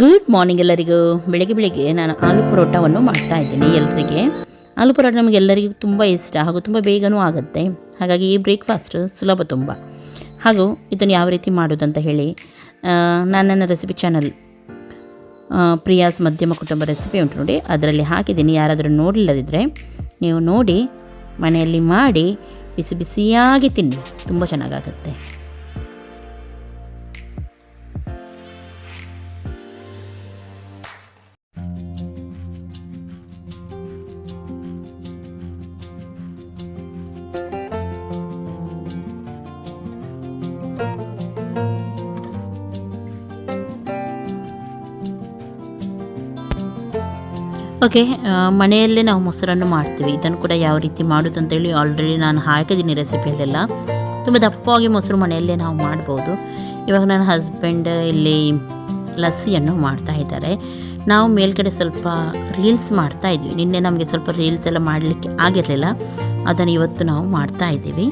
Good morning ಎಲ್ಲರಿಗೂ. ಬೆಳಗ್ಗೆ ಬೆಳಿಗ್ಗೆ ನಾನು ಆಲೂ ಪರೋಟವನ್ನು ಮಾಡ್ತಾ ಇದ್ದೀನಿ ಎಲ್ಲರಿಗೆ ಆಲೂ ಪರೋಟ ನಮಗೆಲ್ಲರಿಗೂ ತುಂಬ ಇಷ್ಟ ಹಾಗೂ ತುಂಬ ಬೇಗನೂ ಆಗುತ್ತೆ. ಹಾಗಾಗಿ ಈ ಬ್ರೇಕ್ಫಾಸ್ಟ್ ಸುಲಭ ತುಂಬ. ಹಾಗೂ ಇದನ್ನು ಯಾವ ರೀತಿ ಮಾಡೋದಂತ ಹೇಳಿ ಆ, ನಾನು ನನ್ನ ರೆಸಿಪಿ ಚಾನಲ್ ಪ್ರಿಯಾಸ್ ಮಧ್ಯಮ ಕುಟುಂಬ ರೆಸಿಪಿ ಉಂಟು ನೋಡಿ ಅದರಲ್ಲಿ ಹಾಕಿದ್ದೀನಿ. ಯಾರಾದರೂ ನೋಡಿಲ್ಲದಿದ್ದರೆ ನೀವು ನೋಡಿ ಮನೆಯಲ್ಲಿ ಮಾಡಿ ಬಿಸಿ ಬಿಸಿಯಾಗಿ ತಿನ್ನಿ. ತುಂಬ ಚೆನ್ನಾಗಾಗುತ್ತೆ. ಓಕೆ ಮನೆಯಲ್ಲೇ ನಾವು ಮೊಸರನ್ನು ಮಾಡ್ತೀವಿ. ಇದನ್ನು ಕೂಡ ಯಾವ ರೀತಿ ಮಾಡೋದು ಅಂತೇಳಿ ಆಲ್ರೆಡಿ ನಾನು ಹಾಕಿದ್ದೀನಿ ರೆಸಿಪಿಯಲ್ಲೆಲ್ಲ. ತುಂಬ ದಪ್ಪವಾಗಿ ಮೊಸರು ಮನೆಯಲ್ಲೇ ನಾವು ಮಾಡ್ಬೋದು. ಇವಾಗ ನನ್ನ ಹಸ್ಬೆಂಡ್ ಇಲ್ಲಿ ಲಸ್ಸಿಯನ್ನು ಮಾಡ್ತಾ ಇದ್ದಾರೆ. ನಾವು ಮೇಲ್ಗಡೆ ಸ್ವಲ್ಪ ರೀಲ್ಸ್ ಮಾಡ್ತಾ ಇದ್ವಿ ನಿನ್ನೆ ನಮಗೆ ಸ್ವಲ್ಪ ರೀಲ್ಸ್ ಎಲ್ಲ ಮಾಡಲಿಕ್ಕೆ ಆಗಿರಲಿಲ್ಲ. ಅದನ್ನು ಇವತ್ತು ನಾವು ಮಾಡ್ತಾ ಇದ್ದೀವಿ.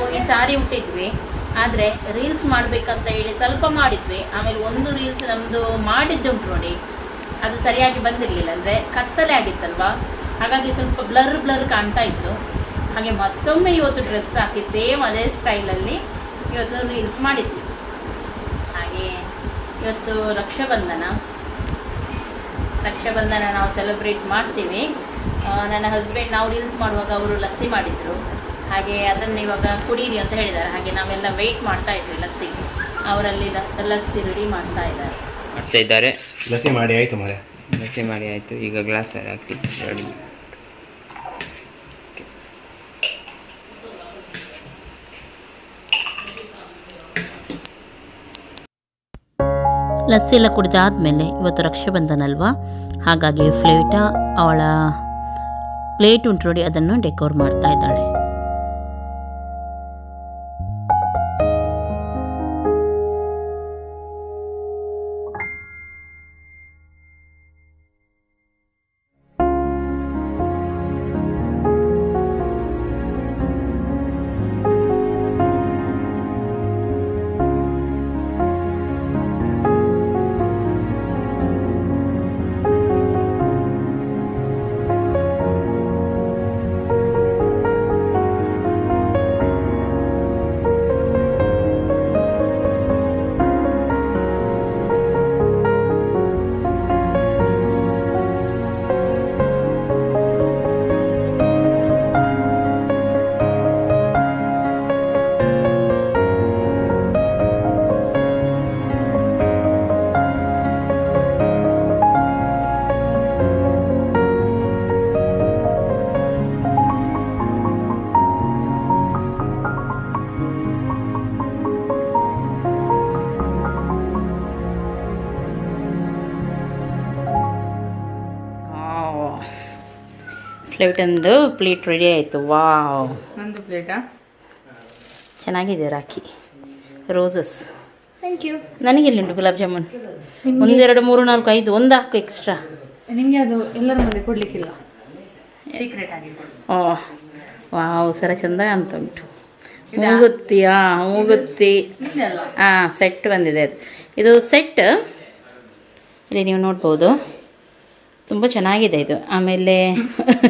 ನಾವು ಈ ಸಾರಿ ಉಟ್ಟಿದ್ವಿ. ಆದರೆ ರೀಲ್ಸ್ ಮಾಡಬೇಕಂತ ಹೇಳಿ ಸ್ವಲ್ಪ ಮಾಡಿದ್ವಿ. ಆಮೇಲೆ ಒಂದು ರೀಲ್ಸ್ ನಮ್ಮದು ಮಾಡಿದ್ದುಂಟು ನೋಡಿ. ಅದು ಸರಿಯಾಗಿ ಬಂದಿರಲಿಲ್ಲ. ಅಂದರೆ ಕತ್ತಲೆ ಆಗಿತ್ತಲ್ವಾ? ಹಾಗಾಗಿ ಸ್ವಲ್ಪ ಬ್ಲರ್ ಬ್ಲರ್ ಕಾಣ್ತಾ ಇತ್ತು. ಹಾಗೆ ಮತ್ತೊಮ್ಮೆ ಇವತ್ತು ಡ್ರೆಸ್ ಹಾಕಿ ಸೇಮ್ ಅದೇ ಸ್ಟೈಲಲ್ಲಿ ಇವತ್ತು ರೀಲ್ಸ್ ಮಾಡಿದ್ವಿ. ಹಾಗೆ ಇವತ್ತು ರಕ್ಷಾಬಂಧನ. ರಕ್ಷಾಬಂಧನ ನಾವು ಸೆಲೆಬ್ರೇಟ್ ಮಾಡ್ತೀವಿ. ನನ್ನ ಹಸ್ಬೆಂಡ್ ನಾವು ರೀಲ್ಸ್ ಮಾಡುವಾಗ ಅವರು ಲಸ್ಸಿ ಮಾಡಿದರು. ಹಾಗೆ ಅದನ್ನು ಇವಾಗ ಕುಡೀರಿ ಅಂತ ಹೇಳಿದ್ದಾರೆ. ಹಾಗೆ ನಾವೆಲ್ಲ ವೆಯ್ಟ್ ಮಾಡ್ತಾ ಇದ್ವಿ ಲಸ್ಸಿ. ಅವರಲ್ಲಿ ಲಸ್ಸಿ ರೆಡಿ ಮಾಡ್ತಾ ಇದ್ದಾರೆ. ಮಾಡ್ತಾ ಇದ್ದಾರೆ. ಲಸಿ ಮಾಡಿ ಆಯ್ತು ಮರೆ ಲಸಿ ಮಾಡಿ ಆಯಿತು. ಈಗ ಗ್ಲಾಸ್ ಹಾಕಿ. ರೆಡಿ ಲಸ್ಸಿ ಎಲ್ಲ ಕುಡಿದಾದ್ಮೇಲೆ ಇವತ್ತು ರಕ್ಷಾಬಂಧನ ಅಲ್ವಾ ಹಾಗಾಗಿ ಫ್ಲೇಟ ಅವಳ ಪ್ಲೇಟ್ ಉಂಟು ನೋಡಿ ಅದನ್ನು ಡೆಕೋರ್ ಮಾಡ್ತಾ ಇದ್ದಾಳೆ. ಫ್ಲೇಟಂದು ಪ್ಲೇಟ್ ರೆಡಿ ಆಯಿತು. ವಾವ್. ಒಂದು ಪ್ಲೇಟಾ? ಚೆನ್ನಾಗಿದೆ ರಾಖಿ. ರೋಸಸ್ ಥ್ಯಾಂಕ್ ಯು ನನಗೆಲ್ಲುಂಟು ಗುಲಾಬ್ ಜಾಮೂನ್? ಒಂದೆರಡು ಮೂರು ನಾಲ್ಕು ಐದು ಒಂದು ಹಾಕು ಎಕ್ಸ್ಟ್ರಾ ನಿಮಗೆ ಅದು ಎಲ್ಲರ ಮುಂದೆ ಕೊಡಲಿಕ್ಕಿಲ್ಲ. ಸೀಕ್ರೆಟ್ ಆಗಿ ಓ ವಾವ್ ಸರ ಚಂದ ಅಂತ ಉಂಟು. ಮೂಗುತ್ತಿ ಹಾಂ ಮೂಗುತ್ತಿ. ಹಾಂ ಸೆಟ್ ಬಂದಿದೆ ಅದು. ಇದು ಸೆಟ್ ಇಲ್ಲಿ ನೀವು ನೋಡ್ಬೋದು. ತುಂಬ ಚೆನ್ನಾಗಿದೆ ಇದು. ಆಮೇಲೆ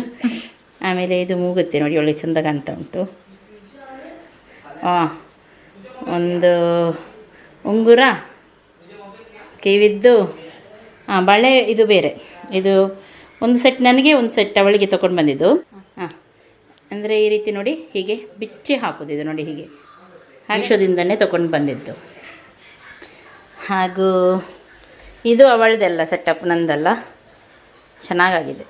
ಆಮೇಲೆ ಇದು ಮೂಗುತ್ತೆ ನೋಡಿ, ಒಳ್ಳೆ ಚಂದ ಕಾಣ್ತಾ ಉಂಟು. ಒಂದು ಉಂಗುರ, ಕಿವಿದ್ದು ಹಾಂ ಬಳೆ ಇದು ಬೇರೆ. ಇದು ಒಂದು ಸೆಟ್, ನನಗೆ ಒಂದು ಸೆಟ್ ಅವಳಿಗೆ ತೊಗೊಂಡು ಬಂದಿದ್ದು. ಹಾಂ ಅಂದರೆ ಈ ರೀತಿ ನೋಡಿ, ಹೀಗೆ ಬಿಚ್ಚಿ ಹಾಕೋದು ಇದು ನೋಡಿ ಹೀಗೆ. ಹಾಕ್ಷೋದಿಂದನೇ ತೊಗೊಂಡು ಬಂದಿದ್ದು. ಹಾಗೂ ಇದು ಅವಳದೆಲ್ಲ ಸೆಟಪ್ ನಂದಲ್ಲ. ಚೆನ್ನಾಗಾಗಿದೆ.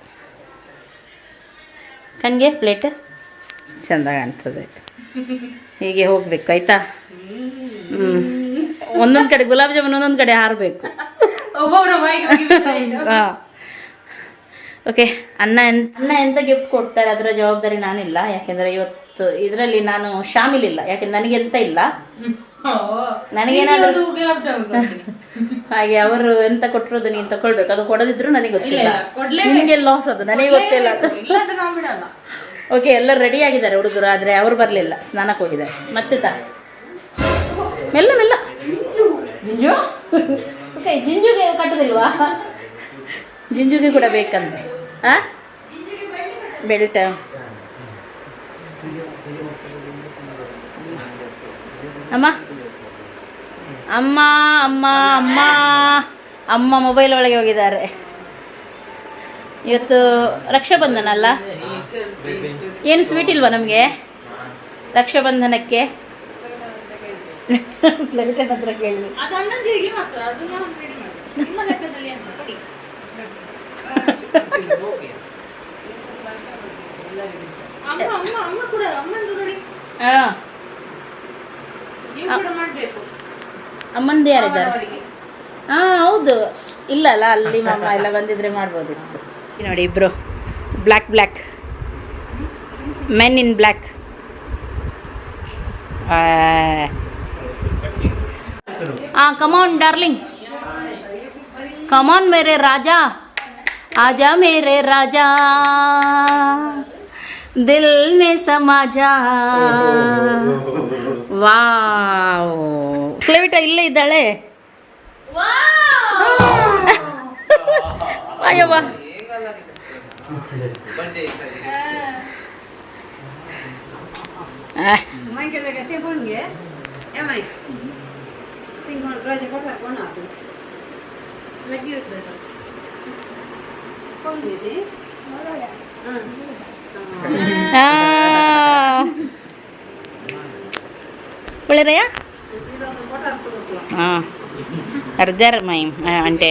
ಕಣ್ಗೆ ಪ್ಲೇಟ್? ಚೆಂದ ಕಾಣ್ತದೆ ಹೀಗೆ ಹೋಗ್ಬೇಕು ಆಯ್ತಾ? ಹ್ಞೂ ಒಂದೊಂದು ಕಡೆ ಗುಲಾಬ್ ಜಾಮೂನ್ ಒಂದೊಂದು ಕಡೆ ಹಾರಬೇಕು. ಹಾಂ. ಓಕೆ ಅಣ್ಣ ಎಂತ ಅಣ್ಣ ಎಂತ ಗಿಫ್ಟ್ ಕೊಡ್ತಾರೆ ಅದರ ಜವಾಬ್ದಾರಿ ನಾನಿಲ್ಲ. ಯಾಕೆಂದರೆ ಇವತ್ತು ಇದರಲ್ಲಿ ನಾನು ಶಾಮಿಲಿಲ್ಲ ಯಾಕೆಂದ್ರೆ ನನಗೆ ಎಂತ ಇಲ್ಲ. ನನಗೇನಾದ್ರೂ ಹಾಗೆ ಅವರು ಎಂತ ಕೊಟ್ಟಿರೋದು ನೀನು ತಕೊಳ್ಬೇಕು ಅದು ಕೊಡದಿದ್ರು ನನಗೆ ಗೊತ್ತಿಲ್ಲ. ನಿಮಗೆ ಲಾಸ್ ಅದು. ನನಗೆ ಗೊತ್ತಿಲ್ಲ ಅದು. ಇಲ್ಲಾಂದ್ರೆ ಬಿಡಲ್ಲ. ಓಕೆ ಎಲ್ಲ ರೆಡಿ ಆಗಿದ್ದಾರೆ ಹುಡುಗರು ಆದರೆ ಅವರು ಬರಲಿಲ್ಲ. ಸ್ನಾನಕ್ಕೆ ಹೋಗಿದ್ದಾರೆ. ಮತ್ತೆ ತಾ. ಮೆಲ್ಲ ಮೆಲ್ಲ. ಜಿಂಜು. ಓಕೆ ಜಿಂಜುಗೆ ಕಟ್ಟೋದಿಲ್ವಾ? ಜಿಂಜುಗೆ ಕೂಡ ಬೇಕಂತೆ. ಆ? ಬೆಲ್ಟ್ ಅಮ್ಮ ಅಮ್ಮ ಅಮ್ಮ ಅಮ್ಮ. ಅಮ್ಮ ಮೊಬೈಲ್ ಒಳಗೆ ಹೋಗಿದ್ದಾರೆ. ಇವತ್ತು ರಕ್ಷಾಬಂಧನ ಅಲ್ಲ ಏನು ಸ್ವೀಟ್ ಇಲ್ವಾ ನಮಗೆ? ರಕ್ಷಾಬಂಧನಕ್ಕೆ? ಹತ್ರ ಕೇಳಿ. ಹಾಂ. ಅಮ್ಮಂದು ಯಾರಿದ್ದಾರೆ ಅವರಿಗೆ ಹಾಂ ಹೌದು ಇಲ್ಲ ಅಲ್ಲ ಅಲ್ಲಿ ಮಾಮ ಎಲ್ಲ ಬಂದಿದ್ರೆ ಮಾಡ್ಬೋದಿತ್ತು ಈ ನೋಡಿ ಇಬ್ರು black black men in black हाँ कमॉन डार्लिंग कमॉन मेरे राजा आजा मेरे राजा दिल में समा जा ವಾವ್ ಕ್ಲೇವಿಟ ಇಲ್ಲೇ ಇದ್ದಾಳೆ ಅಯ್ಯವ್ವ ಆ, Mãe que deve ter bom dia. É mãe. Tem uma coisa para fazer com nada. ಲಗ್ಗಿ ಇರ್ತದೆ Bom dia. ಆ. ಒಳ್ಳೆರಯ್ಯ ಹಾಂ ఒళ్ళనయ్యా అర్ధరమయం అంటే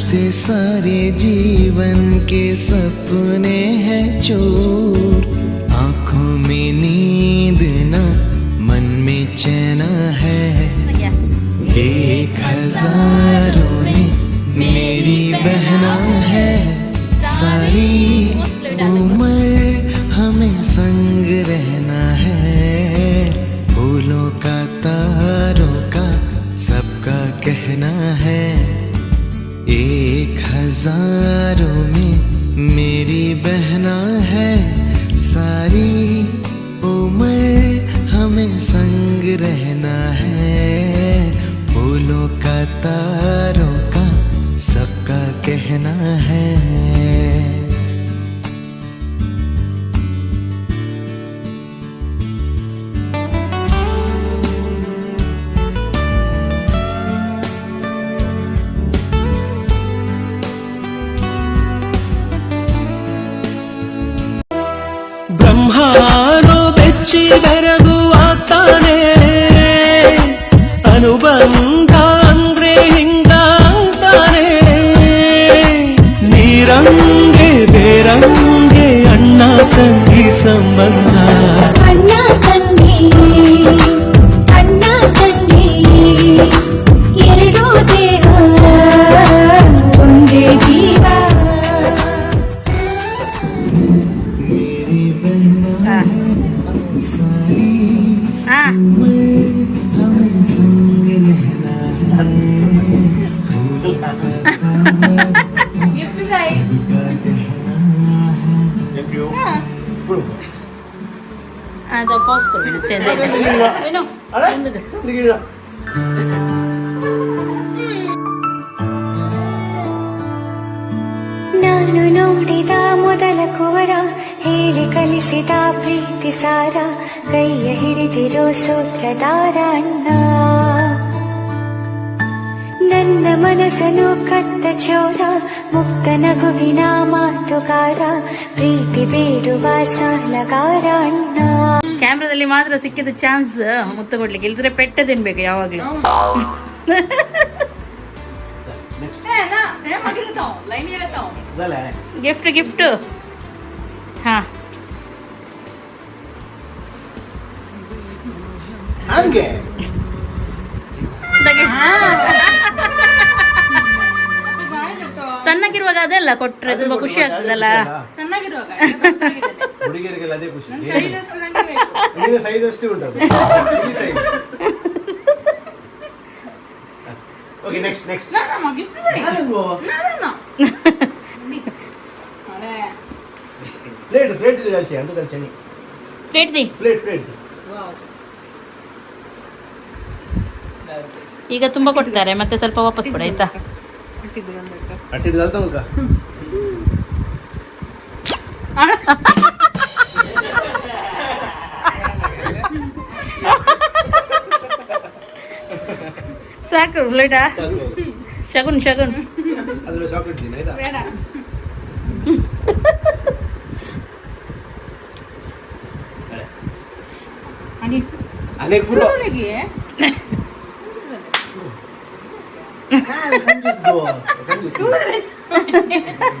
से सारे जीवन के सपने हैं चोर। आँखों में नींद ना मन में चैन है। एक हज़ारों में मेरी बहना है। सारी उम्र हमें संग रहना है। फूलों का तारों का सबका कहना है। हज़ारों में मेरी बहना है सारी ಅಣ್ಣ ತಂಗಿ ಏನು. ನಾನು ನೋಡಿದ ಮೊದಲ ಕುವರ ಹೇಳಿ ಕಲಿಸಿದ ಪ್ರೀತಿ ಸಾರ ಕೈಯ ಹಿಡಿದಿರೋ ಸೂತ್ರಧಾರ ಅಣ್ಣ ನನ್ನ ಮನಸ್ಸನ್ನು ಕತ್ತ ಚೋರ ಮುಕ್ತ ನಗುವಿನ ಮಾತುಗಾರ ಪ್ರೀತಿ ಬೇಡುವ ಸಾಲಗಾರ ಅಣ್ಣ ಕ್ಯಾಮ್ರಾದಲ್ಲಿ ಮಾತ್ರ ಸಿಕ್ಕಿದ ಚಾನ್ಸ್ ಮುತ್ತ ಕೊಡ್ಲಿಕ್ಕೆ ಇಲ್ದ್ರೆ ಪೆಟ್ಟ ತಿನ್ಬೇಕು ಯಾವಾಗ್ಲೂ. ಗಿಫ್ಟ್ ಗಿಫ್ಟ್ ಹಾ. ಹಂಗೆ. ಸಣ್ಣಗಿರುವಾಗ ಅದೆಲ್ಲ ಕೊಟ್ರೆ ತುಂಬಾ ಖುಷಿ ಆಗ್ತದಲ್ಲ? ಹುಡುಗಿಯರಿಗೆಲ್ಲ ಅದೇ ಖುಷಿ. ನಿಮಗೆ ಸೈಜ್ ಅಷ್ಟೇ ಉಂಟು ಈ size okay next next plate plate ಕಲ್ಚೆ ಅಂತ ಕಲ್ಚೆ ಪ್ಲೇಟ್ ದಿ? ಪ್ಲೇಟ್ ಪ್ಲೇಟ್ ಈಗ ತುಂಬಾ ಕೊಡ್ತಾರೆ ಮತ್ತೆ ಸ್ವಲ್ಪ ವಾಪಸ್ ಕೊಡ ಆಯ್ತಾ? ಅಟ್ಟಿದ್ ಕಲ್ತ ಮುಖ ಸಾಕು ಪ್ಲೇಟಾ ಶಗುನ್ ಶಗುನ್. ಅನೇಕ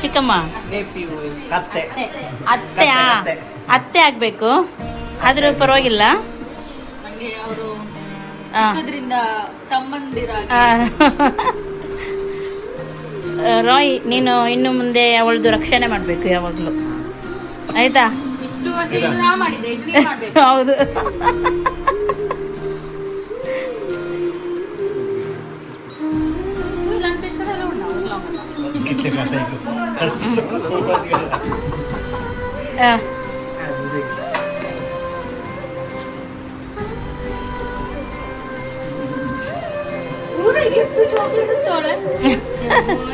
ಚಿಕ್ಕಮ್ಮ. ಕತ್ತೆ. ಅತ್ತೆ. ಅತ್ತೆ ಆಗ್ಬೇಕು. ಆದ್ರೂ ಪರವಾಗಿಲ್ಲ. ರಾಯ್ ನೀನು ಇನ್ನು ಮುಂದೆ ಅವಳದು ರಕ್ಷಣೆ ಮಾಡಬೇಕು ಯಾವಾಗಲೂ. ಆಯ್ತಾ? ಹೌದು.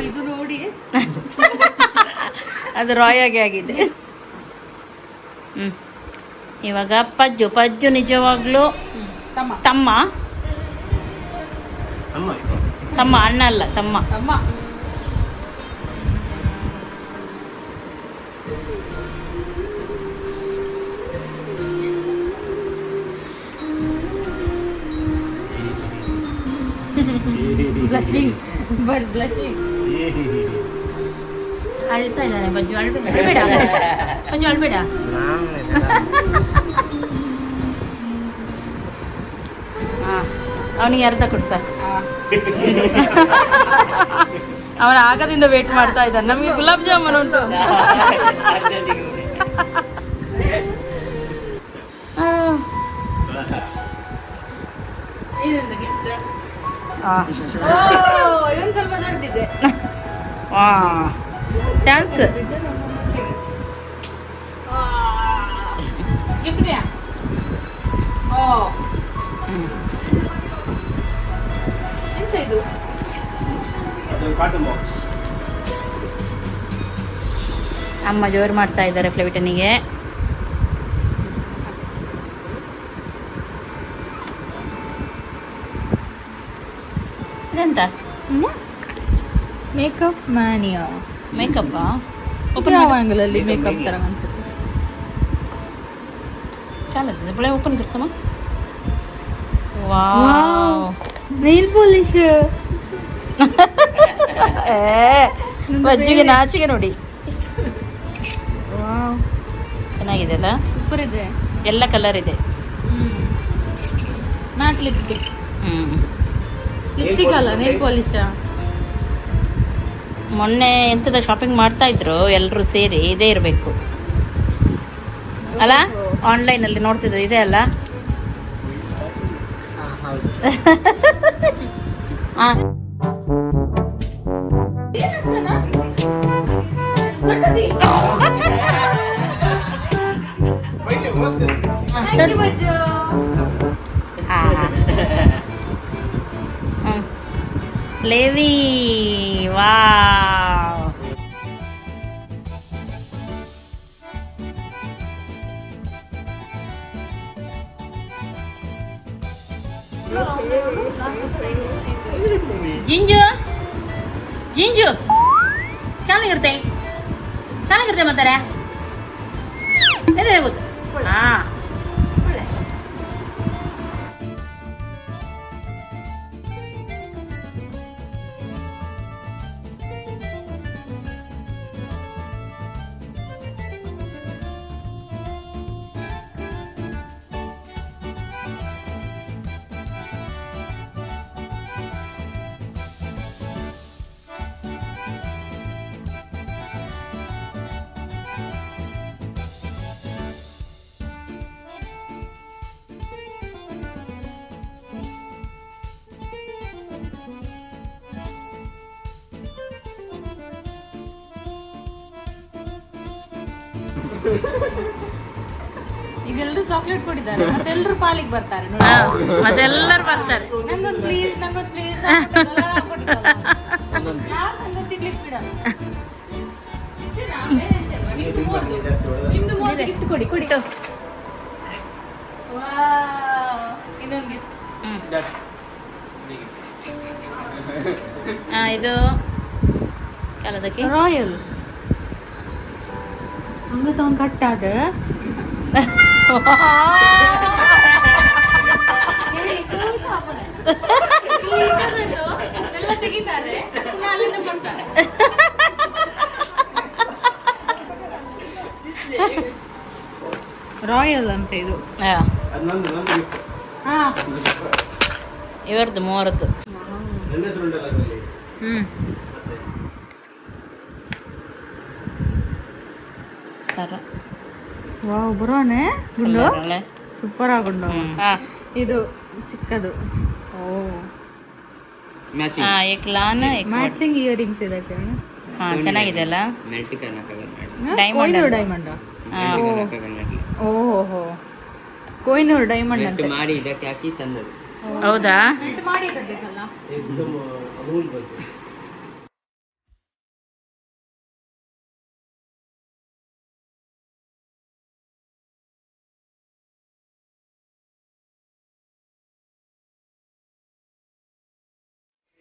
ಇದು ನೋಡಿ ಅದು ರಾಯಾಗಿ ಆಗಿ ಆಗಿದೆ. ಹ್ಮ್. ಇವಾಗ ಪಜ್ಜು ಪಜ್ಜು ನಿಜವಾಗ್ಲೂ ತಮ್ಮ. ತಮ್ಮ ಅಣ್ಣ ಅಲ್ಲ ತಮ್ಮ. ತಮ್ಮ. ಬ್ಲಶಿಂಗ್ ಬರ್ ಬ್ಲಶಿಂಗ್ ಅಳ್ತಾ ಇದ್ದಾನೆ ಬಜ್ಜು ಅಳ್ಬೇಡ ಅಳ್ಬೇಡ. ಪಜ್ಜು ಅಳ್ಬೇಡ. ಹಾ ಅವನಿಗೆ ಅರ್ಧ ಕೊಡು ಸರ್ ಅವನ ಆಗದಿಂದ ವೇಟ್ ಮಾಡ್ತಾ ಇದ್ದಾನೆ. ನಮಗೆ ಗುಲಾಬ್ ಜಾಮೂನ್ ಉಂಟು. ಇದೊಂದು ಗಿಫ್ಟ್ ಚಾನ್ಸ್ ಎಂತ ಇದು? ಕಾಟನ್ ಬಾಕ್ಸ್ ಅಮ್ಮ ಜೋರು ಮಾಡ್ತಾ ಇದ್ದಾರೆ ಫ್ಲೆವಿಟನಿಗೆ ಮೇಕಪ್ ಮ್ಯಾನಿಯಾ ಮೇಕಪ್ ಯಾವ ಆಂಗಲ್ ಅಲ್ಲಿ ಮೇಕಪ್ ತರ ಅನ್ಸುತ್ತೆ ಚಾಲದ ಬಳೆ ಓಪನ್ ಕರ್ಸಮ್ಮ ವಾವ್ ನೈಲ್ ಪಾಲಿಶ್ ವಜ್ಜಿಗೆ ನಾಚಿಗೆ ನೋಡಿ ವಾವ್ ಚೆನ್ನಾಗಿದೆ ಅಲ್ಲ ಸೂಪರ್ ಇದೆ ಎಲ್ಲ ಕಲರ್ ಇದೆ ಮ್ಯಾಟ್ ಲಿಪ್ಸ್ಟಿಕ್ ಹ್ಮ್ ಲಿಪ್ಸ್ಟಿಕ್ ಅಲ್ಲ ನೈಲ್ ಪಾಲಿಶ್ ಮೊನ್ನೆ ಎಂತದ ಶಾಪಿಂಗ್ ಮಾಡ್ತಾ ಇದ್ರು ಎಲ್ಲರೂ ಸೇರಿ ಇದೇ ಇರಬೇಕು. ಅಲ್ಲ? ಆನ್ಲೈನಲ್ಲಿ ನೋಡ್ತಿದ್ದು ಇದೆ ಅಲ್ಲ? ಆ, ಲೇವಿ ವಾವ್ ಜಿಂಜು ಜಿಂಜು ಚೆನ್ನಾಗಿರುತ್ತೆ ಚೆನ್ನಾಗಿರುತ್ತೆ ಮಾತಾರೆ ಗೊತ್ತು ಹಾ ಈಗ ಎಲ್ಲರೂ ಚಾಕ್ಲೇಟ್ ಕೊಟ್ಟಿದ್ದಾರೆ. ಮತ್ತೆ ಎಲ್ಲರೂ ಪಾಲಿಗೆ ಬರ್ತಾರೆ ನೋಡಿ. ಮತ್ತೆಲ್ಲರೂ ಬರ್ತಾರೆ. ನಂಗೊಂದು ಪ್ಲೀಸ್ ನಂಗೊಂದು ಪ್ಲೀಸ್ ನಂಗೊಂದು ತಿನ್ಲಿಕ್ಕೆ ಬಿಡಲ್ಲ. ನಿಮ್ದು ಮೂರ್ದು. ನಿಮ್ದು ಮೂರ್ದು gift ಕೊಡಿ ಕೊಡಿ. ವಾವ್. ಇನ್ನೊಂದು gift. ಆ, ಇದು ಕಾಲದಕ್ಕೆ? ರಾಯಲ್ ತೆಗಿತಾರೆ ಪುನಃ ಅಲ್ಲಿಂದ ಕೊಡ್ತಾರೆ. ರಾಯಲ್ ಅಂತ ಇದು. ಇವರದ್ದು ಮೂವರದ್ದು ನನ್ನ ಹೆಸರು ಉಂಟಲ್ಲ ಅದರಲ್ಲಿ ಹ್ಮ್ ಸರ ವಾವ್ ಗುಂಡು? ಸೂಪರ್ ಆಗುಂಡು ಇದು ಚಿಕ್ಕದು. ಓ. ಮ್ಯಾಚಿಂಗ್ ಏಕ್ಲಾನ ಮ್ಯಾಚಿಂಗ್ ಇಯರಿಂಗ್ಸ್ ಇದೆ ಕಣ. ಚೆನ್ನಾಗಿದೆ ಅಲ್ಲ? ಡೈಮಂಡ್ ಡೈಮಂಡ್ ಕೊಯ್ನೂರ್ ಡೈಮಂಡ್ ಅಂತ. ಹೌದಾ? ಮಾಡಿ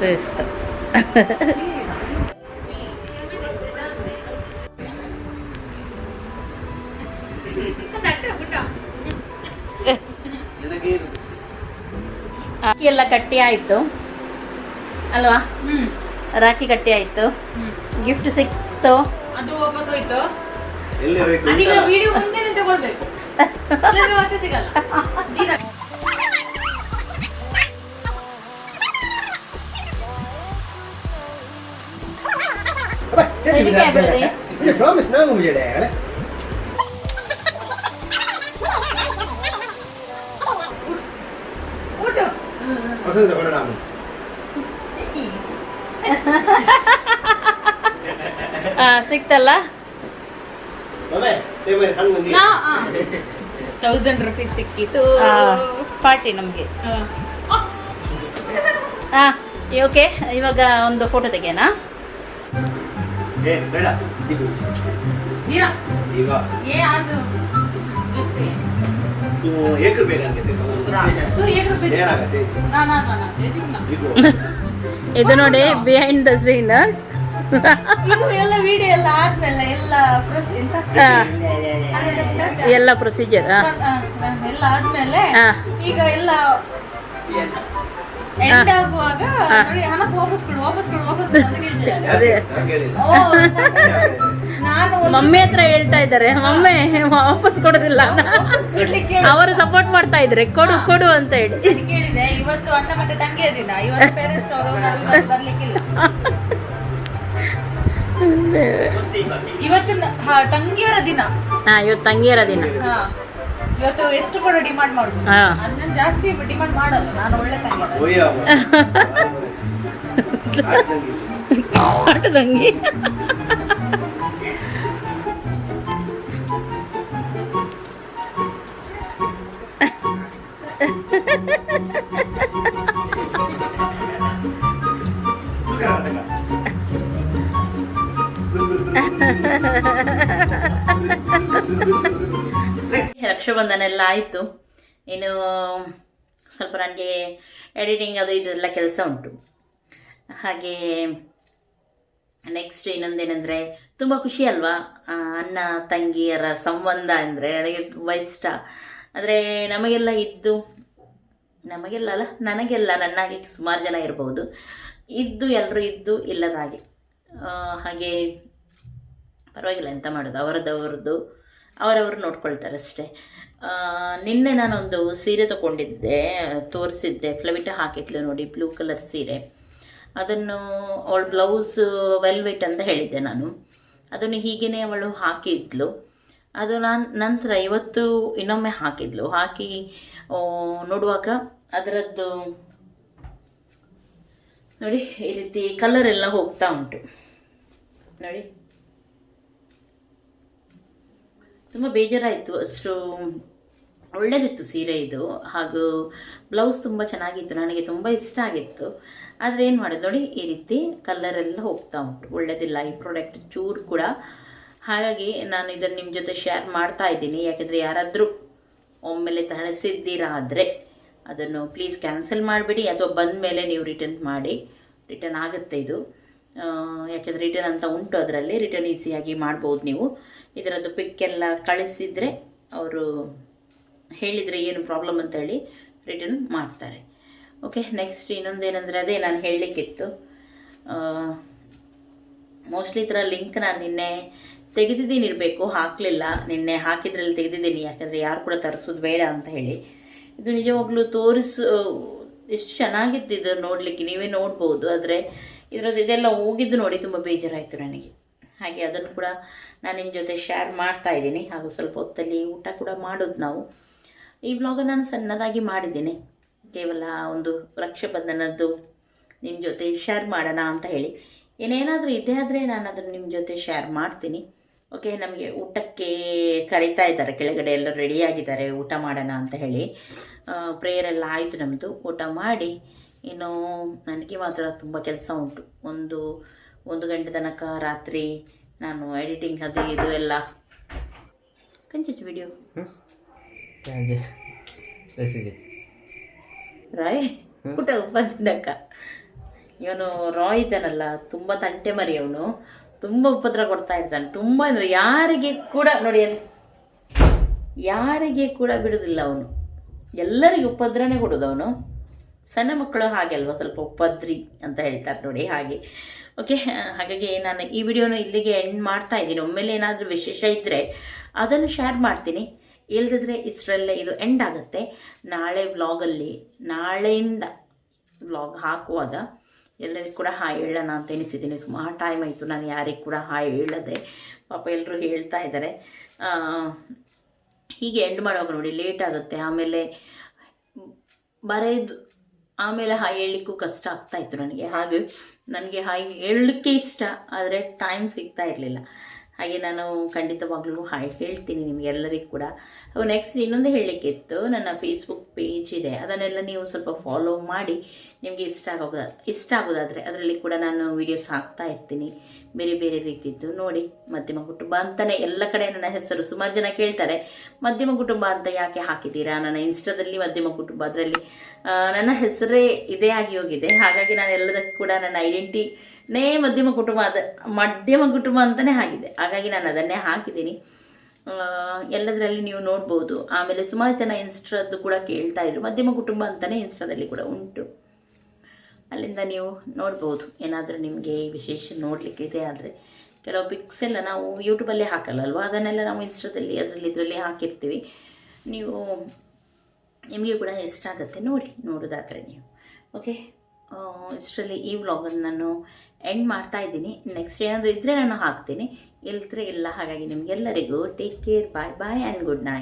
Sexta. ರಾಖಿ ಎಲ್ಲ ಕಟ್ಟಿ ಆಯ್ತು. ಅಲ್ವಾ? ರಾಖಿ ಕಟ್ಟಿ ಆಯ್ತು. ಗಿಫ್ಟ್ ಸಿಕ್ತು. ಅದು ವಾಪಸ್ ಹೋಯ್ತು. ಸಿಗಲ್ಲ. ಸಿಕ್ತಲ್ಲ ಗೆಬರಿ ರುಪೀಸ್ ನಮೂದಿದ್ದಾರೆ ಪಾರ್ಟಿ ನಮಗೆ ಹಾ ಆ ಒಂದು ಫೋಟೋ ತೆಗೆಯನಾ ನೀರಾ. ಏ. Itu. ಇದು ನೋಡಿ ಬಿಹೈಂಡ್ ದ ಸೀನ್ ಇದು ಎಲ್ಲ ವಿಡಿಯೋ ಎಲ್ಲ ಆದ್ಮೇಲೆ ಎಲ್ಲ? ಎಲ್ಲ ಪ್ರೊಸೀಜರ್ ಎಲ್ಲ ಆದ್ಮೇಲೆ ಈಗ ಎಲ್ಲ ಎಂಡ್ ಆಗುವಾಗ ನೋಡಿ ಹಣ ವಾಪಸ್ ಕೊಡು ವಾಪಸ್ ಕೊಡು ವಾಪಸ್ ಅಂತ ಕೇಳ್ತಿದ್ದಾರೆ. ಅದೇ. ಓ ನಾನು ಒಂದು ಮಮ್ಮಿ ಹತ್ರ ಹೇಳ್ತಾ ಇದ್ದಾರೆ ಮಮ್ಮಿ ವಾಪಸ್ ಕೊಡೋದಿಲ್ಲ. ಅವರು ಸಪೋರ್ಟ್ ಮಾಡ್ತಾ ಇದ್ರೆ ಕೊಡು ಕೊಡು ಅಂತ ಹೇಳಿ. ಕೇಳಿದೆ ಇವತ್ತು ಅಣ್ಣ ಮತ್ತೆ ತಂಗಿಯ ದಿನ ಇವತ್ತು ಪೇರೆಂಟ್ಸ್ ಅವರು ಬರ್ಲಿಕ್ಕಿಲ್ಲ. ಇವತ್ತು ನ- ಹಾ, ತಂಗಿಯರ ದಿನ. ಹಾ ಇವತ್ತು ತಂಗಿಯರ ದಿನ. ಇವತ್ತು ಎಷ್ಟು ಕೂಡ ಡಿಮಾಂಡ್ ಮಾಡುದು ಹಾ. ಅಣ್ಣನ್ ಜಾಸ್ತಿ ಡಿಮಾಂಡ್ ಮಾಡಲ್ಲ ನಾನು ಒಳ್ಳೆ ತಂಗಿ ಅಲ್ಲ. Oh iya. ಆಟ ತಂಗಿ ರಕ್ಷಾಬಂಧನ ಎಲ್ಲ ಆಯಿತು. ಇನ್ನು ಸ್ವಲ್ಪ ನನಗೆ ಎಡಿಟಿಂಗ್ ಅದು ಇದೆಲ್ಲ ಕೆಲಸ ಉಂಟು. ಹಾಗೆ ನೆಕ್ಸ್ಟ್ ಇನ್ನೊಂದೇನೆಂದರೆ ತುಂಬ ಖುಷಿ ಅಲ್ವಾ? ಅಣ್ಣ, ತಂಗಿಯರ ಸಂಬಂಧ ಅಂದರೆ ನನಗೆ ತುಂಬ ಇಷ್ಟ. ಆದರೆ ನಮಗೆಲ್ಲ ಇದ್ದು, ನಮಗೆಲ್ಲ ಅಲ್ಲ, ನನಗೆಲ್ಲ ನನ್ನಾಗೆ ಸುಮಾರು ಜನ ಇರ್ಬೋದು. ಇದ್ದು ಎಲ್ಲರೂ ಇದ್ದು ಇಲ್ಲದ ಹಾಗೆ. ಪರವಾಗಿಲ್ಲ ಎಂತ ಮಾಡೋದು ಅವರದವರದ್ದು ಅವರವರು ನೋಡ್ಕೊಳ್ತಾರೆ ಅಷ್ಟೇ ನಿನ್ನೆ ನಾನೊಂದು ಸೀರೆ ತಗೊಂಡಿದ್ದೆ, ತೋರಿಸಿದ್ದೆ, ಫ್ಲವಿಟ ಹಾಕಿದ್ಲು ನೋಡಿ, ಬ್ಲೂ ಕಲರ್ ಸೀರೆ. ಅದನ್ನು ಅವಳ ಬ್ಲೌಸ್ ವೆಲ್ವೆಟ್ ಅಂತ ಹೇಳಿದ್ದೆ ನಾನು. ಅದನ್ನು ಹೀಗೇ ಅವಳು ಹಾಕಿದ್ಲು. ಅದು ನಾನು, ನಂತರ ಇವತ್ತು ಇನ್ನೊಮ್ಮೆ ಹಾಕಿದ್ಲು. ಹಾಕಿ ನೋಡುವಾಗ ಅದರದ್ದು ನೋಡಿ, ಈ ರೀತಿ ಕಲರ್ ಎಲ್ಲ ಹೋಗ್ತಾ ಉಂಟು. ನೋಡಿ. ತುಂಬ ಬೇಜಾರಾಯಿತು. ಅಷ್ಟು ಒಳ್ಳೇದಿತ್ತು ಸೀರೆ ಇದು. ಹಾಗೂ ಬ್ಲೌಸ್ ತುಂಬ ಚೆನ್ನಾಗಿತ್ತು. ನನಗೆ ತುಂಬ ಇಷ್ಟ ಆಗಿತ್ತು. ಆದರೆ ಏನು ಮಾಡೋದು ನೋಡಿ, ಈ ರೀತಿ ಕಲರ್ ಎಲ್ಲ ಹೋಗ್ತಾ ಉಂಟು. ಒಳ್ಳೆದಿಲ್ಲ. ಈ ಪ್ರಾಡಕ್ಟ್ ಚೂರು ಕೂಡ. ಹಾಗಾಗಿ ನಾನು ಇದನ್ನು ನಿಮ್ಮ ಜೊತೆ ಶೇರ್ ಮಾಡ್ತಾ ಇದ್ದೀನಿ. ಯಾಕೆಂದರೆ ಯಾರಾದರೂ ಒಮ್ಮೆಲೆ ತರಿಸಿದ್ದೀರಾ ಆದರೆ ಅದನ್ನು ಪ್ಲೀಸ್ ಕ್ಯಾನ್ಸಲ್ ಮಾಡಿಬಿಡಿ. ಅಥವಾ ಬಂದ ಮೇಲೆ ನೀವು ರಿಟರ್ನ್ ಮಾಡಿ. ರಿಟರ್ನ್ ಆಗುತ್ತೆ ಇದು. ಯಾಕೆಂದರೆ ರಿಟರ್ನ್ ಅಂತ ಉಂಟು ಅದರಲ್ಲಿ. ರಿಟರ್ನ್ ಈಸಿಯಾಗಿ ಮಾಡ್ಬೋದು ನೀವು. ಇದರದ್ದು ಪಿಕ್ ಎಲ್ಲ ಕಳಿಸಿದರೆ ಅವರು ಹೇಳಿದರೆ ಏನು ಪ್ರಾಬ್ಲಮ್ ಅಂತ ಹೇಳಿ ರಿಟರ್ನ್ ಮಾಡ್ತಾರೆ. ಓಕೆ ನೆಕ್ಸ್ಟ್ ಇನ್ನೊಂದೇನೆಂದರೆ ಅದೇ ನಾನು ಹೇಳಲಿಕ್ಕಿತ್ತು. ಮೋಸ್ಟ್ಲಿ ಈ ಥರ ಲಿಂಕ್ ನಾನು ನಿನ್ನೆ ತೆಗೆದಿದ್ದೀನಿ ಇರಬೇಕು, ಹಾಕಲಿಲ್ಲ. ನಿನ್ನೆ ಹಾಕಿದ್ರಲ್ಲಿ ತೆಗೆದಿದ್ದೀನಿ, ಯಾಕಂದರೆ ಯಾರು ಕೂಡ ತರಿಸೋದು ಬೇಡ ಅಂತ ಹೇಳಿ. ಇದು ನಿಜವಾಗ್ಲೂ ತೋರಿಸು, ಎಷ್ಟು ಚೆನ್ನಾಗಿತ್ತು ಇದು ನೋಡಲಿಕ್ಕೆ, ನೀವೇ ನೋಡ್ಬೋದು. ಆದರೆ ಇದರದ್ದು ಇದೆಲ್ಲ ಹೋಗಿದ್ದು ನೋಡಿ, ತುಂಬ ಬೇಜಾರಾಯಿತು ನನಗೆ. ಹಾಗೆ ಅದನ್ನು ಕೂಡ ನಾನು ನಿಮ್ಮ ಜೊತೆ ಶೇರ್ ಮಾಡ್ತಾ ಇದ್ದೀನಿ. ಹಾಗೂ ಸ್ವಲ್ಪ ಹೊತ್ತಲ್ಲಿ ಊಟ ಕೂಡ ಮಾಡೋದು ನಾವು. ಈ ಬ್ಲಾಗ್ ನಾನು ಸಣ್ಣದಾಗಿ ಮಾಡಿದ್ದೀನಿ. ಕೇವಲ ಒಂದು ರಕ್ಷಾಬಂಧನದ್ದು ನಿಮ್ಮ ಜೊತೆ ಶೇರ್ ಮಾಡೋಣ ಅಂತ ಹೇಳಿ. ಏನೇನಾದರೂ ಇದೆ ಆದರೆ ನಾನು ಅದನ್ನು ನಿಮ್ಮ ಜೊತೆ ಶೇರ್ ಮಾಡ್ತೀನಿ. ಓಕೆ ನಮಗೆ ಊಟಕ್ಕೆ ಕರೀತಾ ಇದ್ದಾರೆ. ಕೆಳಗಡೆ ಎಲ್ಲರೂ ರೆಡಿಯಾಗಿದ್ದಾರೆ ಊಟ ಮಾಡೋಣ ಅಂತ ಹೇಳಿ. ಪ್ರೇಯರ್ ಎಲ್ಲ ಆಯಿತು ನಮ್ಮದು ಊಟ ಮಾಡಿ. ಇನ್ನು ನನಗೆ ಮಾತ್ರ ತುಂಬ ಕೆಲಸ ಉಂಟು. ಒಂದು ಒಂದು ಗಂಟೆ ತನಕ ರಾತ್ರಿ ನಾನು ಎಡಿಟಿಂಗ್ ಅದು ಇದು ಎಲ್ಲ. ಕಂಚಿಚ್ಚು ವಿಡಿಯೋ ರಾಯ್ ಊಟ ಉಪದ್ರಕ್ಕ ಇವನು ರಾಯ್ ಇದ್ದಾನಲ್ಲ ತುಂಬ ತಂಟೆ ಮರಿ ಅವನು. ತುಂಬ ಉಪದ್ರ ಕೊಡ್ತಾ ಇರ್ತಾನೆ ತುಂಬ ಅಂದರೆ ಯಾರಿಗೆ ಕೂಡ ನೋಡಿ ಅಲ್ಲಿ ಯಾರಿಗೆ ಕೂಡ ಬಿಡುದಿಲ್ಲ ಅವನು. ಎಲ್ಲರಿಗೂ ಉಪದ್ರನೇ ಕೊಡೋದು ಅವನು ಸಣ್ಣ ಮಕ್ಕಳು ಹಾಗೆ ಅಲ್ವಾ? ಸ್ವಲ್ಪ ಒಪ್ಪದ್ರಿ ಅಂತ ಹೇಳ್ತಾರೆ ನೋಡಿ ಹಾಗೆ. ಓಕೆ ಹಾಗಾಗಿ ನಾನು ಈ ವಿಡಿಯೋನ ಇಲ್ಲಿಗೆ ಎಂಡ್ ಮಾಡ್ತಾ ಇದ್ದೀನಿ. ಒಮ್ಮೆಲೆ ಏನಾದರೂ ವಿಶೇಷ ಇದ್ದರೆ ಅದನ್ನು ಶೇರ್ ಮಾಡ್ತೀನಿ. ಇಲ್ದಿದ್ರೆ ಇಷ್ಟರಲ್ಲೇ ಇದು ಎಂಡ್ ಆಗುತ್ತೆ. ನಾಳೆ ವ್ಲಾಗಲ್ಲಿ ನಾಳೆಯಿಂದ ವ್ಲಾಗ್ ಹಾಕುವಾಗ ಎಲ್ಲರಿಗೂ ಕೂಡ ಹಾಯ್ ಹೇಳೋಣ ಅಂತ ಎನಿಸಿದ್ದೀನಿ ಸುಮಾರು ಟೈಮ್ ಆಯಿತು, ನಾನು ಯಾರಿಗೂ ಕೂಡ ಹಾಯ್ ಹೇಳದೆ. ಪಾಪ ಎಲ್ಲರೂ ಹೇಳ್ತಾ ಇದ್ದಾರೆ. ಹೀಗೆ ಎಂಡ್ ಮಾಡುವಾಗ ನೋಡಿ ಲೇಟ್ ಆಗುತ್ತೆ. ಆಮೇಲೆ ಬರೆದು ಆಮೇಲೆ ಹಾಯ್ ಹೇಳಲಿಕ್ಕೂ ಕಷ್ಟ ಆಗ್ತಾ ಇತ್ತು ನನಗೆ. ಹಾಗೆ ನನಗೆ ಹಾಯ್ ಹೇಳಲಿಕ್ಕೆ ಇಷ್ಟ, ಆದರೆ ಟೈಮ್ ಸಿಗ್ತಾ ಇರಲಿಲ್ಲ. ಹಾಗೆ ನಾನು ಖಂಡಿತವಾಗ್ಲೂ ಹಾಯ್ ಹೇಳ್ತೀನಿ ನಿಮಗೆಲ್ಲರಿಗೂ ಕೂಡ. ನೆಕ್ಸ್ಟ್ ಇನ್ನೊಂದು ಹೇಳಲಿಕ್ಕಿತ್ತು. ನನ್ನ ಫೇಸ್ಬುಕ್ ಪೇಜ್ ಇದೆ. ಅದನ್ನೆಲ್ಲ ನೀವು ಸ್ವಲ್ಪ ಫಾಲೋ ಮಾಡಿ ನಿಮಗೆ ಇಷ್ಟ ಆಗೋದ ಇಷ್ಟ ಆಗೋದಾದರೆ ಅದರಲ್ಲಿ ಕೂಡ ನಾನು ವೀಡಿಯೋಸ್ ಹಾಕ್ತಾ ಇರ್ತೀನಿ. ಬೇರೆ ಬೇರೆ ರೀತಿದ್ದು ನೋಡಿ, ಮಧ್ಯಮ ಕುಟುಂಬ ಅಂತಲೇ ಎಲ್ಲ ಕಡೆ ನನ್ನ ಹೆಸರು ಸುಮಾರು ಜನ ಕೇಳ್ತಾರೆ. ಮಧ್ಯಮ ಕುಟುಂಬ ಅಂತ ಯಾಕೆ ಹಾಕಿದ್ದೀರಾ? ನನ್ನ ಇನ್ಸ್ಟಾದಲ್ಲಿ ಮಧ್ಯಮ ಕುಟುಂಬ, ಅದರಲ್ಲಿ ನನ್ನ ಹೆಸರೇ ಇದೇ ಆಗಿ ಹೋಗಿದೆ. ಹಾಗಾಗಿ ನಾನು ಎಲ್ಲದಕ್ಕೂ ಕೂಡ ನನ್ನ ಐಡೆಂಟಿನೇ ಮಧ್ಯಮ ಕುಟುಂಬ ಅದ, ಮಧ್ಯಮ ಕುಟುಂಬ ಅಂತಲೇ ಆಗಿದೆ ಹಾಗಾಗಿ ನಾನು ಅದನ್ನೇ ಹಾಕಿದ್ದೀನಿ. ಎಲ್ಲದರಲ್ಲಿ ನೀವು ನೋಡ್ಬೋದು. ಆಮೇಲೆ ಸುಮಾರು ಜನ ಇನ್ಸ್ಟ್ರದ್ದು ಕೂಡ ಕೇಳ್ತಾ ಇದ್ರು. ಮಧ್ಯಮ ಕುಟುಂಬ ಅಂತಲೇ ಇನ್ಸ್ಟಾದಲ್ಲಿ ಕೂಡ ಉಂಟು. ಅಲ್ಲಿಂದ ನೀವು ನೋಡ್ಬೋದು. ಏನಾದರೂ ನಿಮಗೆ ವಿಶೇಷ ನೋಡಲಿಕ್ಕೆ ಇದೆ ಆದರೆ ಕೆಲವು ಪಿಕ್ಸ್ ಎಲ್ಲ ನಾವು ಯೂಟ್ಯೂಬಲ್ಲೇ ಹಾಕಲ್ಲ ಅಲ್ವಾ ಅದನ್ನೆಲ್ಲ ನಾವು ಇನ್ಸ್ಟಾದಲ್ಲಿ, ಅದರಲ್ಲಿ ಇದರಲ್ಲಿ ಹಾಕಿರ್ತೀವಿ. ನೀವು, ನಿಮಗೆ ಕೂಡ ಇಷ್ಟ ಆಗುತ್ತೆ ನೋಡಿ, ನೋಡೋದಾದರೆ ನೀವು. ಓಕೆ ಇಷ್ಟರಲ್ಲಿ ಈ ವ್ಲಾಗನ್ನು ನಾನು ಎಂಡ್ ಮಾಡ್ತಾ ಇದ್ದೀನಿ. ನೆಕ್ಸ್ಟ್ ಏನಾದರೂ ಇದ್ದರೆ ನಾನು ಹಾಕ್ತೀನಿ. ಇಲ್ಲದ್ರೆ ಇಲ್ಲ. ಹಾಗಾಗಿ ನಿಮಗೆಲ್ಲರಿಗೂ take care bye bye and good night